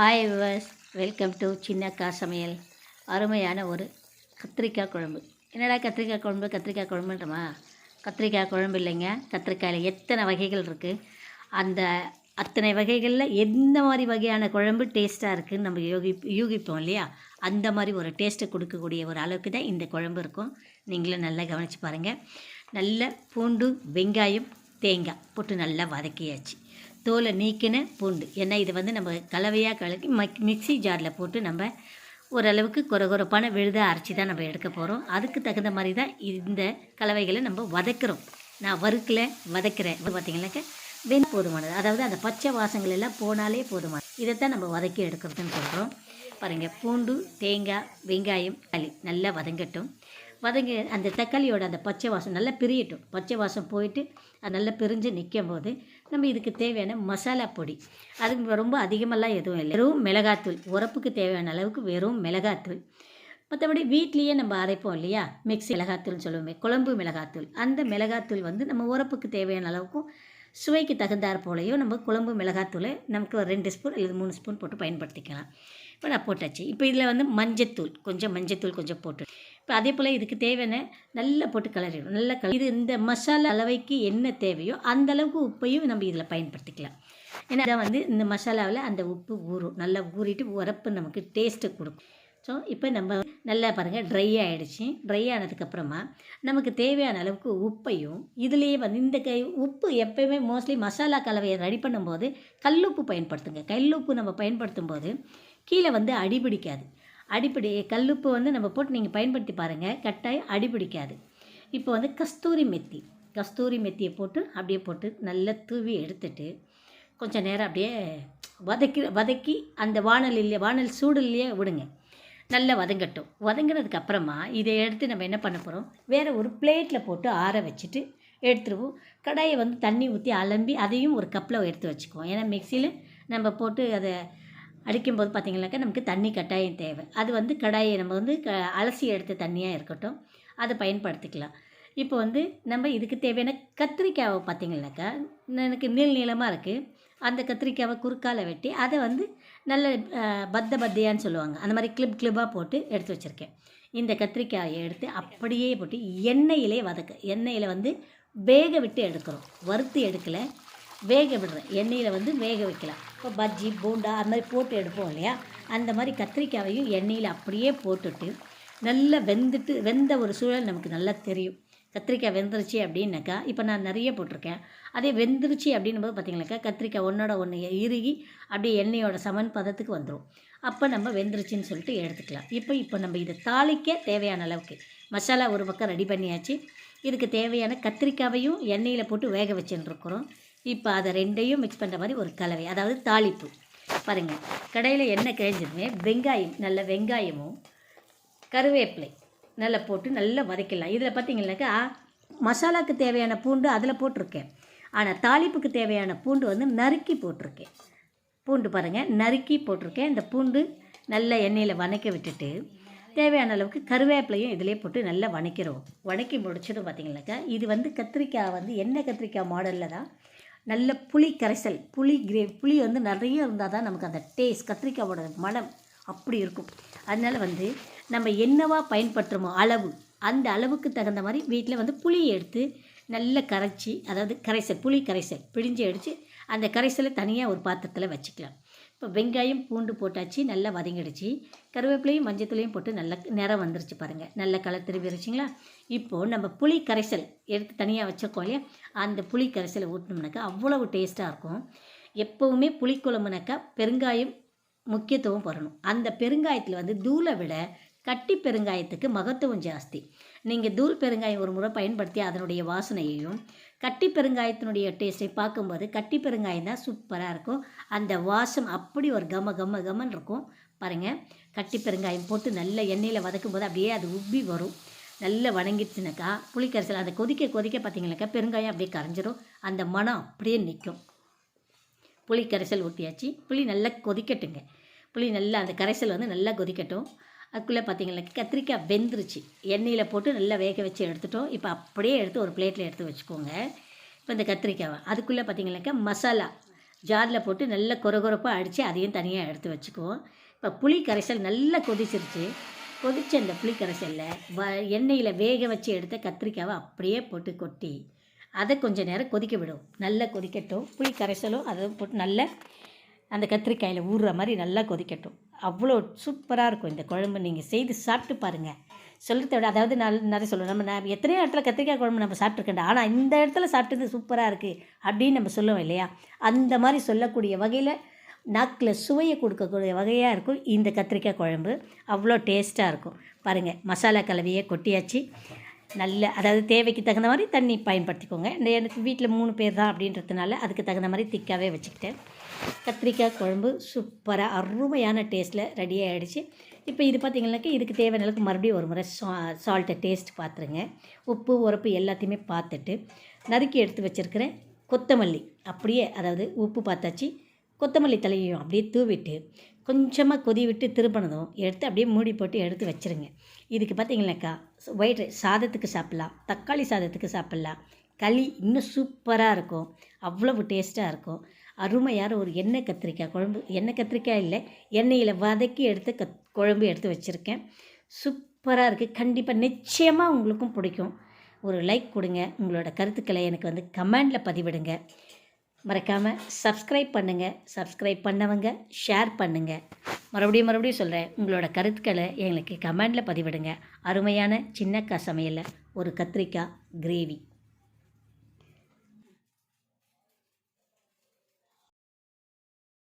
Hi viewers welcome to Chinnakka Samayal அருமையான ஒரு கத்திரிக்காய் குழம்பு. என்னடா கத்திரிக்காய் குழம்பு கத்திரிக்காய் குழம்புன்றமா? கத்திரிக்காய் குழம்பு இல்லைங்க. கத்திரிக்காயில் எத்தனை வகைகள் இருக்குது அந்த அத்தனை வகைகளில் எந்த மாதிரி வகையான குழம்பு டேஸ்ட்டாக இருக்குதுன்னு நம்ம யோகி யூகிப்போம் இல்லையா? அந்த மாதிரி ஒரு டேஸ்ட்டை கொடுக்கக்கூடிய ஒரு அளவுக்கு தான் இந்த குழம்பு இருக்கும். நீங்களும் நல்லா கவனித்து பாருங்கள் நல்ல பூண்டு வெங்காயம் தேங்காய் போட்டு நல்லா வதக்கியாச்சு. தோலை நீக்கின பூண்டு. ஏன்னா இது வந்து நம்ம கலவையாக கலக்கி மக் மிக்ஸி ஜாரில் போட்டு நம்ம ஓரளவுக்கு குறகுறப்பான விழுதாக அரைச்சி தான் நம்ம எடுக்க போகிறோம் அதுக்கு தகுந்த மாதிரி தான் இந்த கலவைகளை நம்ம வதக்குறோம். நான் வறுக்கல வதக்கிறேன். இது பார்த்தீங்கன்னாக்க வெண் போதுமானது. அதாவது அந்த பச்சை வாசங்கள் எல்லாம் போனாலே போதுமானது. இதைத்தான் நம்ம வதக்கி எடுக்கிறதுன்னு சொல்கிறோம் பாருங்கள் பூண்டு தேங்காய் வெங்காயம் களி நல்லா வதங்கட்டும். வதங்க அந்த தக்காளியோட அந்த பச்சை வாசம் நல்லா பிரியட்டும். பச்சை வாசம் போயிட்டு அது நல்லா பிரிஞ்சு நிற்கும் போது நம்ம இதுக்கு தேவையான மசாலா பொடி. அது ரொம்ப அதிகமெல்லாம் எதுவும் இல்லை. வெறும் மிளகாத்தூள். உரப்புக்கு தேவையான அளவுக்கு வெறும் மிளகாத்தூள். மற்றபடி வீட்லேயே நம்ம அரைப்போம் இல்லையா? மிக்ஸி மிளகாத்தூள்னு சொல்லுவோமே குழம்பு மிளகாத்தூள். அந்த மிளகாத்தூள் வந்து நம்ம உரப்புக்கு தேவையான அளவுக்கும் சுவைக்கு தகுந்தாற் போலையும் நம்ம குழம்பு மிளகாத்தூளை நமக்கு ஒரு ரெண்டு ஸ்பூன் அல்லது மூணு ஸ்பூன் போட்டு பயன்படுத்திக்கலாம். இப்போ நான் போட்டாச்சு. இப்போ இதில் வந்து மஞ்சத்தூள் கொஞ்சம் மஞ்சத்தூள் கொஞ்சம் போட்டு இப்போ அதே போல் இதுக்கு தேவையான நல்லா போட்டு கலரிடும் நல்லா கலர். இது இந்த மசாலா அளவைக்கு என்ன தேவையோ அந்த அளவுக்கு உப்பையும் நம்ம இதில் பயன்படுத்திக்கலாம். ஏன்னா வந்து இந்த மசாலாவில் அந்த உப்பு ஊறும். நல்லா ஊறிட்டு உரப்பு நமக்கு டேஸ்ட்டு கொடுக்கும். ஸோ இப்போ நம்ம நல்லா பாருங்கள் ட்ரை ஆகிடுச்சு ட்ரை ஆனதுக்கப்புறமா நமக்கு தேவையான அளவுக்கு உப்பையும் இதுலேயே வந்து இந்த கை உப்பு எப்போயுமே மோஸ்ட்லி மசாலா கலவையை ரெடி பண்ணும்போது கல்லுப்பு பயன்படுத்துங்க. கல்லுப்பு நம்ம பயன்படுத்தும் போது கீழே வந்து அடிபிடிக்காது அடிப்பிடி கல்லுப்பு வந்து நம்ம போட்டு நீங்கள் பயன்படுத்தி பாருங்கள் கட்டாயம் அடிபிடிக்காது இப்போ வந்து கஸ்தூரி மெத்தி. கஸ்தூரி மெத்தியை போட்டு அப்படியே போட்டு நல்லா தூவி எடுத்துட்டு கொஞ்சம் நேரம் அப்படியே வதக்கி வதக்கி அந்த வானலிலே வானல் சூடுலையே விடுங்க. நல்லா வதங்கட்டும். வதங்கினதுக்கு அப்புறமா இதை எடுத்து நம்ம என்ன பண்ண போகிறோம் வேறு ஒரு பிளேட்டில் போட்டு ஆற வச்சுட்டு எடுத்துருவோம். கடாயை வந்து தண்ணி ஊற்றி அலம்பி அதையும் ஒரு கப்பில் எடுத்து வச்சுக்குவோம். ஏன்னா மிக்சியில் நம்ம போட்டு அதை அடிக்கும்போது பார்த்திங்கனாக்கா நமக்கு தண்ணி கட்டாயம் தேவை. அது வந்து கடாயை நம்ம வந்து க அலசி எடுத்த தண்ணியாக இருக்கட்டும் அதை பயன்படுத்திக்கலாம். இப்போ வந்து நம்ம இதுக்கு தேவையான கத்திரிக்காவை பார்த்திங்கனாக்கா எனக்கு நீள் நீளமாக இருக்குது அந்த கத்திரிக்காவை குறுக்கால் வெட்டி அதை வந்து நல்ல பத்த பத்தையான்னு சொல்லுவாங்க. அந்த மாதிரி கிளிப் கிளிப்பாக போட்டு எடுத்து வச்சுருக்கேன். இந்த கத்திரிக்காயை எடுத்து அப்படியே போட்டு எண்ணெயிலே வதக்க. எண்ணெயில் வந்து வேக விட்டு எடுக்கிறோம். வறுத்து எடுக்கலை. வேக விடுறேன். எண்ணெயில் வந்து வேக வைக்கலாம். இப்போ பஜ்ஜி பூண்டா அந்த மாதிரி போட்டு எடுப்போம் இல்லையா? அந்த மாதிரி கத்திரிக்காயையும் எண்ணெயில் அப்படியே போட்டுட்டு நல்லா வெந்துட்டு வெந்த ஒரு சூழல் நமக்கு நல்லா தெரியும். கத்திரிக்காய் வெந்துருச்சு அப்படின்னாக்கா இப்போ நான் நிறைய போட்டிருக்கேன். அதே வெந்துருச்சு அப்படின்னும் போது பார்த்திங்கனாக்கா கத்திரிக்காய் ஒன்றோட ஒன்று இறுகி அப்படியே எண்ணெயோட சமன் பதத்துக்கு வந்துடும் அப்போ நம்ம வெந்துருச்சுன்னு சொல்லிட்டு எடுத்துக்கலாம். இப்போ இப்போ நம்ம இதை தாளிக்க தேவையான அளவுக்கு மசாலா ஒரு பக்கம் ரெடி பண்ணியாச்சு. இதுக்கு தேவையான கத்திரிக்காவையும் எண்ணெயில் போட்டு வேக வச்சுருக்குறோம் இப்போ அதை ரெண்டையும் மிக்ஸ் பண்ணுற மாதிரி ஒரு கலவை அதாவது தாளிப்பு. பாருங்கள் கடையில் எண்ணெய் கிழஞ்சதுமே வெங்காயம் நல்ல வெங்காயமும் கருவேப்பிலை நல்லா போட்டு நல்லா வதக்கிடலாம். இதில் பார்த்தீங்கன்னாக்கா மசாலாவுக்கு தேவையான பூண்டு அதில் போட்டிருக்கேன். ஆனால் தாளிப்புக்கு தேவையான பூண்டு வந்து நறுக்கி போட்டிருக்கேன். பூண்டு பாருங்கள் நறுக்கி போட்டிருக்கேன். இந்த பூண்டு நல்ல எண்ணெயில் வதக்க விட்டுட்டு தேவையான அளவுக்கு கருவேப்பிலையும் இதிலே போட்டு நல்லா வதக்கிறோம் வணக்கி முடிச்சதும் பார்த்திங்கனாக்கா இது வந்து கத்திரிக்காய் வந்து எண்ணெய் கத்திரிக்காய் மாடலில் தான் நல்ல புளி கரைசல் புளி கிரே புளி வந்து நிறைய இருந்தால் தான் நமக்கு அந்த டேஸ்ட் கத்திரிக்காயோட மனம் அப்படி இருக்கும். அதனால் வந்து நம்ம என்னவா பயன்படுத்துகிறோமோ அளவு அந்த அளவுக்கு தகுந்த மாதிரி வீட்டில் வந்து புளியை எடுத்து நல்லா கரைச்சி அதாவது கரைசல் புளி கரைசல் பிழிஞ்சு அடித்து அந்த கரைசலை தனியாக ஒரு பாத்திரத்தில் வச்சுக்கலாம். இப்போ வெங்காயம் பூண்டு போட்டாச்சு நல்லா வதங்கிடுச்சு. கருவேப்பிலையும் மஞ்சத்துலையும் போட்டு நல்லா நிறம் வந்துருச்சு பாருங்கள் நல்ல கலர் திரும்பிடுச்சிங்களா இப்போது நம்ம புளி கரைசல் எடுத்து தனியாக வச்சுருக்கோம் இல்லையா? அந்த புளி கரைசலை ஊட்டினோம்னாக்கா அவ்வளவு டேஸ்ட்டாக இருக்கும். எப்போவுமே புளிக்குழம்புனாக்கா பெருங்காயம் முக்கியத்துவம் வரணும் அந்த பெருங்காயத்தில் வந்து தூளை விட கட்டி பெருங்காயத்துக்கு மகத்துவம் ஜாஸ்தி. நீங்கள் தூள் பெருங்காயம் ஒரு முறை பயன்படுத்தி அதனுடைய வாசனையையும் கட்டி பெருங்காயத்தினுடைய டேஸ்ட்டை பார்க்கும்போது கட்டி பெருங்காயம் தான் சூப்பராக இருக்கும். அந்த வாசம் அப்படி ஒரு கம கம கமன் இருக்கும். பாருங்கள் கட்டி பெருங்காயம் போட்டு நல்ல எண்ணெயில் வதக்கும் போது அப்படியே அது உப்பி வரும். நல்லா வணங்கிடுச்சுனாக்கா புளிக்கரைசல் அந்த கொதிக்க கொதிக்க பார்த்தீங்கன்னாக்கா பெருங்காயம் அப்படியே கரைஞ்சிரும். அந்த மனம் அப்படியே நிற்கும் புளி கரைசல் ஊற்றியாச்சு புளி நல்லா கொதிக்கட்டுங்க. புளி நல்லா அந்த கரைசல் வந்து நல்லா கொதிக்கட்டும். அதுக்குள்ளே பார்த்தீங்களா கத்திரிக்காய் வெந்துருச்சு. எண்ணெயில் போட்டு நல்லா வேக வச்சு எடுத்துட்டோம். இப்போ அப்படியே எடுத்து ஒரு பிளேட்டில் எடுத்து வச்சுக்கோங்க. இப்போ இந்த கத்திரிக்காவை. அதுக்குள்ளே பார்த்தீங்கன்னாக்கா மசாலா. ஜாரில் போட்டு நல்லா கொரகொரப்பாக அடித்து அதையும் தனியாக எடுத்து வச்சுக்குவோம். இப்போ புளி கரைசல் நல்லா கொதிச்சிருச்சு. கொதிச்ச அந்த புளி கரைசலில் வ எண்ணெயில் வேக வச்சு எடுத்த கத்திரிக்காவை அப்படியே போட்டு கொட்டி அதை கொஞ்சம் நேரம் கொதிக்க விடும். நல்லா கொதிக்கட்டும். புளி கரைசலும் அதை போட்டு நல்லா அந்த கத்திரிக்காயில் ஊறுற மாதிரி நல்லா கொதிக்கட்டும். அவ்வளோ சூப்பராக இருக்கும் இந்த குழம்பு. நீங்கள் செய்து சாப்பிட்டு பாருங்கள் சொல்கிறத விட அதாவது நான் நிறைய சொல்லுவோம் நம்ம நான் எத்தனையோ இடத்துல கத்திரிக்காய் குழம்பு நம்ம சாப்பிட்ருக்கேன் ஆனால் இந்த இடத்துல சாப்பிட்டது சூப்பராக இருக்குது அப்படின்னு நம்ம சொல்லுவோம் இல்லையா? அந்த மாதிரி சொல்லக்கூடிய வகையில் நாக்கில் சுவையை கொடுக்கக்கூடிய வகையாக இருக்கும் இந்த கத்திரிக்காய் குழம்பு. அவ்வளோ டேஸ்ட்டாக இருக்கும். பாருங்கள் மசாலா கலவையை கொட்டியாச்சு. நல்ல அதாவது தேவைக்கு தகுந்த மாதிரி தண்ணி பயன்படுத்திக்கோங்க. இந்த எனக்கு வீட்டில் மூணு பேர் தான் அப்படின்றதுனால அதுக்கு தகுந்த மாதிரி திக்காகவே வச்சுக்கிட்டேன். கத்திரிக்காய் குழம்பு சூப்பராக அருமையான டேஸ்ட்டில் ரெடி ஆகிடுச்சு இப்போ இது பார்த்திங்கனாக்கா இதுக்கு தேவையான அளவுக்கு மறுபடியும் ஒரு முறை சா சால்ட்டை டேஸ்ட் பார்த்துருங்க உப்பு உரப்பு எல்லாத்தையுமே பார்த்துட்டு நறுக்கி எடுத்து வச்சுருக்கிறேன் கொத்தமல்லி. அப்படியே அதாவது உப்பு பார்த்தாச்சு கொத்தமல்லி தலையையும் அப்படியே தூவிட்டு கொஞ்சமாக கொதி விட்டு திருப்பினதும் எடுத்து அப்படியே மூடி போட்டு எடுத்து வச்சுருங்க. இதுக்கு பார்த்தீங்களாக்கா ஒயிட் ரைஸ் சாதத்துக்கு சாப்பிட்லாம் தக்காளி சாதத்துக்கு சாப்பிட்லாம். களி இன்னும் சூப்பராக இருக்கும் அவ்வளவு டேஸ்ட்டாக இருக்கும். அருமையான ஒரு எண்ணெய் கத்திரிக்காய் குழம்பு எண்ணெய் கத்திரிக்காய் இல்லை எண்ணெயில் வதக்கி எடுத்து கத் குழம்பு எடுத்து வச்சுருக்கேன். சூப்பராக இருக்குது கண்டிப்பாக நிச்சயமாக உங்களுக்கும் பிடிக்கும். ஒரு லைக் கொடுங்க உங்களோட கருத்துக்களை எனக்கு வந்து கமெண்டில் பதிவிடுங்க. மறக்காமல் சப்ஸ்கிரைப் பண்ணுங்கள் சப்ஸ்கிரைப் பண்ணவங்க ஷேர் பண்ணுங்கள் மறுபடியும் மறுபடியும் சொல்கிறேன் உங்களோட கருத்துக்களை எங்களுக்கு கமெண்டில் பதிவிடுங்க. அருமையான சின்னக்கா சமையலில் ஒரு கத்திரிக்காய் கிரேவி